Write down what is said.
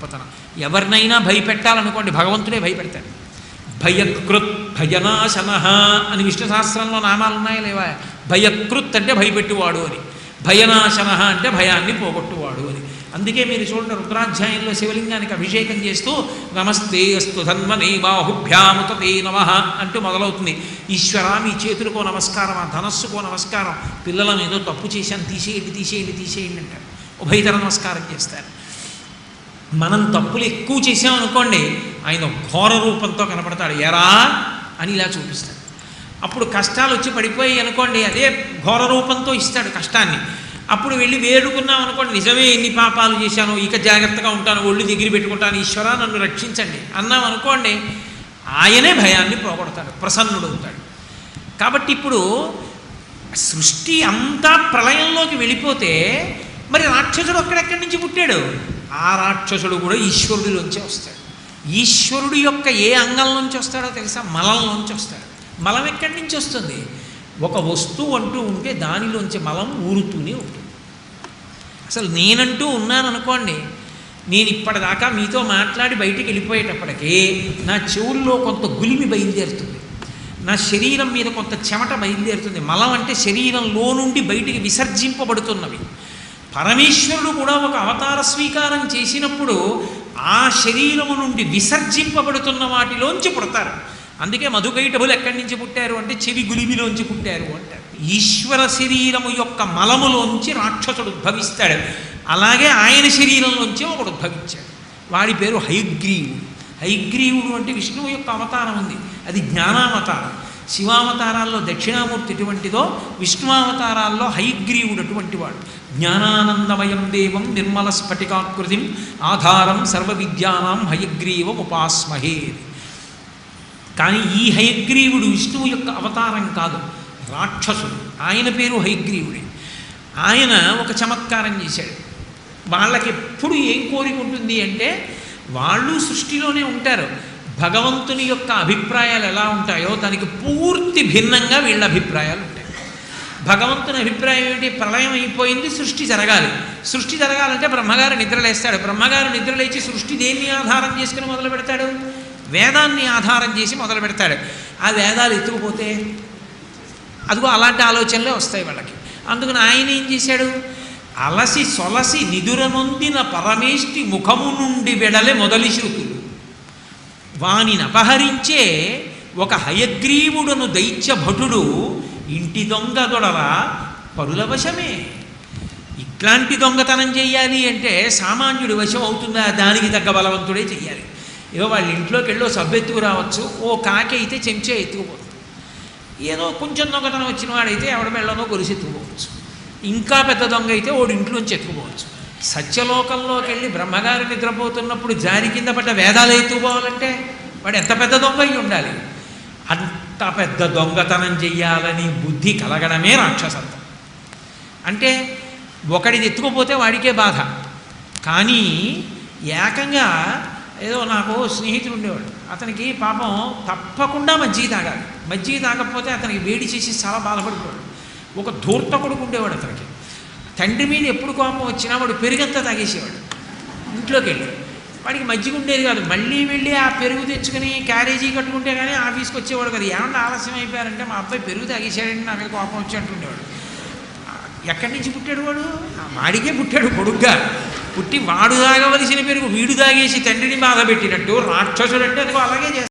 గొప్పతనం. ఎవరినైనా భయపెట్టాలనుకోండి భగవంతుడే భయపెడతాడు. భయకృత్ భయనాశన అని విష్ణు సహస్రంలో నామాలు ఉన్నాయా లేవా? భయకృత్ అంటే భయపెట్టువాడు అని. భయనాశన అంటే భయాన్ని పోగొట్టువాడు అని. అందుకే మీరు చూడండి రుద్రాధ్యాయంలో శివలింగానికి అభిషేకం చేస్తూ నమస్తే అస్తు ధన్వనే బాహుభ్యాముతే నమ అంటూ మొదలవుతుంది. ఈశ్వరా మీ చేతులకో నమస్కారం ఆ ధనస్సుకో నమస్కారం? పిల్లలను ఏదో తప్పు చేశాను తీసేయండి తీసేయండి తీసేయండి అంటారు. ఉభయతర నమస్కారం చేస్తారు. మనం తప్పులు ఎక్కువ చేసామనుకోండి ఆయన ఘోర రూపంతో కనపడతాడు. ఎరా అని ఇలా చూపిస్తాడు. అప్పుడు కష్టాలు వచ్చి పడిపోయి అనుకోండి అదే ఘోర రూపంతో ఇస్తాడు కష్టాన్ని. అప్పుడు వెళ్ళి వేడుకున్నాం అనుకోండి నిజమే ఎన్ని పాపాలు చేశాను ఇక జాగ్రత్తగా ఉంటాను ఒళ్ళు దగ్గర పెట్టుకుంటాను ఈశ్వర నన్ను రక్షించండి అన్నాం అనుకోండి ఆయనే భయాన్ని పోగొడతాడు ప్రసన్నుడు అవుతాడు. కాబట్టి ఇప్పుడు సృష్టి అంతా ప్రళయంలోకి వెళ్ళిపోతే మరి రాక్షసుడు అక్కడెక్కడి నుంచి పుట్టాడు? ఆ రాక్షసుడు కూడా ఈశ్వరుడిలోంచే వస్తాడు. ఈశ్వరుడు యొక్క ఏ అంగం నుంచి వస్తాడో తెలుసా? మలంలోంచి వస్తాడు. మలం ఎక్కడి నుంచి వస్తుంది? ఒక వస్తువు అంటూ ఉంటే దానిలోంచి మలం ఊరుతూనే ఉంటుంది. అసలు నేనంటూ ఉన్నాను అనుకోండి నేను ఇప్పటిదాకా మీతో మాట్లాడి బయటికి వెళ్ళిపోయేటప్పటికీ నా చెవుల్లో కొంత గులిమి బయలుదేరుతుంది. నా శరీరం మీద కొంత చెమట బయలుదేరుతుంది. మలం అంటే శరీరంలో నుండి బయటికి విసర్జింపబడుతున్నవి. పరమేశ్వరుడు కూడా ఒక అవతార స్వీకారం చేసినప్పుడు ఆ శరీరము నుండి విసర్జింపబడుతున్న వాటిలోంచి పుడతారు. అందుకే మధుకైటభులు ఎక్కడి నుంచి పుట్టారు అంటే చెవి గులిమిలోంచి పుట్టారు అంటారు. ఈశ్వర శరీరము యొక్క మలములోంచి రాక్షసుడు ఉద్భవిస్తాడు. అలాగే ఆయన శరీరంలోంచి ఒకడు ఉద్భవించాడు. వాడి పేరు హైగ్రీవుడు. హైగ్రీవుడు అంటే విష్ణువు యొక్క అవతారం ఉంది. అది జ్ఞానావతారం. శివావతారాల్లో దక్షిణామూర్తి ఎటువంటిదో విష్ణువావతారాల్లో హైగ్రీవుడు అటువంటి వాడు జ్ఞానానందమయం దేవం నిర్మల స్ఫటికాకృతిం ఆధారం సర్వ విద్యానాం హయగ్రీవం ఉపాస్మహే కానీ ఈ హయగ్రీవుడు విష్ణువు యొక్క అవతారం కాదు రాక్షసుడు. ఆయన పేరు హయగ్రీవుడే. ఆయన ఒక చమత్కారం చేశాడు. వాళ్ళకి ఎప్పుడు ఏం కోరిక ఉంటుంది అంటే వాళ్ళు సృష్టిలోనే ఉంటారు. భగవంతుని యొక్క అభిప్రాయాలు ఎలా ఉంటాయో దానికి పూర్తి భిన్నంగా వీళ్ళ అభిప్రాయాలు ఉంటాయి. భగవంతుని అభిప్రాయం ఏంటి ప్రళయం అయిపోయింది సృష్టి జరగాలి. సృష్టి జరగాలంటే బ్రహ్మగారు నిద్రలేస్తాడు. బ్రహ్మగారు నిద్రలేచి సృష్టి దేన్ని ఆధారం చేసుకుని మొదలు పెడతాడు? వేదాన్ని ఆధారం చేసి మొదలు పెడతాడు. ఆ వేదాలు ఎత్తుకుపోతే అదిగో అలాంటి ఆలోచనలే వస్తాయి వాళ్ళకి. అందుకని ఆయన ఏం చేశాడు? అలసి సొలసి నిదురమొందిన పరమేష్టి ముఖము నుండి వెడలే మొదలి శృతులు. వానిని అపహరించే ఒక హయగ్రీవుడును దైత్యభటుడు ఇంటి దొంగ దొడరా పరుల వశమే. ఇట్లాంటి దొంగతనం చేయాలి అంటే సామాన్యుడి వశం అవుతుందా? దానికి తగ్గ బలవంతుడే చెయ్యాలి. ఏదో వాళ్ళ ఇంట్లోకి వెళ్ళో సబ్బు రావచ్చు ఓ కాకి అయితే చెంచే ఎత్తుకుపోతుంది. ఏదో కొంచెం దొంగతనం వచ్చిన వాడైతే ఎవడ మెళ్ళనో గొలుసు ఎత్తుకుపోవచ్చు ఇంకా పెద్ద దొంగ అయితే ఓడి ఇంట్లోంచి ఎత్తుకుపోవచ్చు. సత్యలోకంలోకి వెళ్ళి బ్రహ్మగారు నిద్రపోతున్నప్పుడు జారి కింద పడ్డ వేదాలు ఎత్తుకోవాలంటే వాడు ఎంత పెద్ద దొంగ అయి ఉండాలి? అంత పెద్ద దొంగతనం చెయ్యాలని బుద్ధి కలగడమే రాక్షసత్వం. అంటే ఒకడిది ఎత్తుకుపోతే వాడికే బాధ. కానీ ఏకంగా ఏదో నాకు స్నేహితుడు ఉండేవాడు. అతనికి పాపం తప్పకుండా మజ్జిగ తాగాలి. మజ్జిగ తాగకపోతే అతనికి వేడి చేసి చాలా బాధపడిపోయాడు ఒక ధూర్త కొడుకు ఉండేవాడు అతనికి. తండ్రి మీద ఎప్పుడు కోపం వచ్చినా వాడు పెరుగంతా తాగేసేవాడు. ఇంట్లోకి వెళ్ళి వాడికి మజ్జిగ ఉండేది కాదు. మళ్ళీ వెళ్ళి ఆ పెరుగు తెచ్చుకుని క్యారేజీ కట్టుకుంటే కానీ ఆఫీస్కి వచ్చేవాడు కదా. ఏమన్నా ఆలస్యం అయిపోయారంటే మా అబ్బాయి పెరుగు తాగేసాడంటే నా మీద కోపం వచ్చి అంటుండేవాడు. ఎక్కడి నుంచి పుట్టాడు వాడు? వాడికే పుట్టాడు కొడుగ్గా. పుట్టి వాడు తాగవలసిన పెరుగు వీడు తాగేసి తండ్రిని బాధ పెట్టినట్టు రాక్షసుడు అంటే అదిగో అలాగే చేస్తాడు.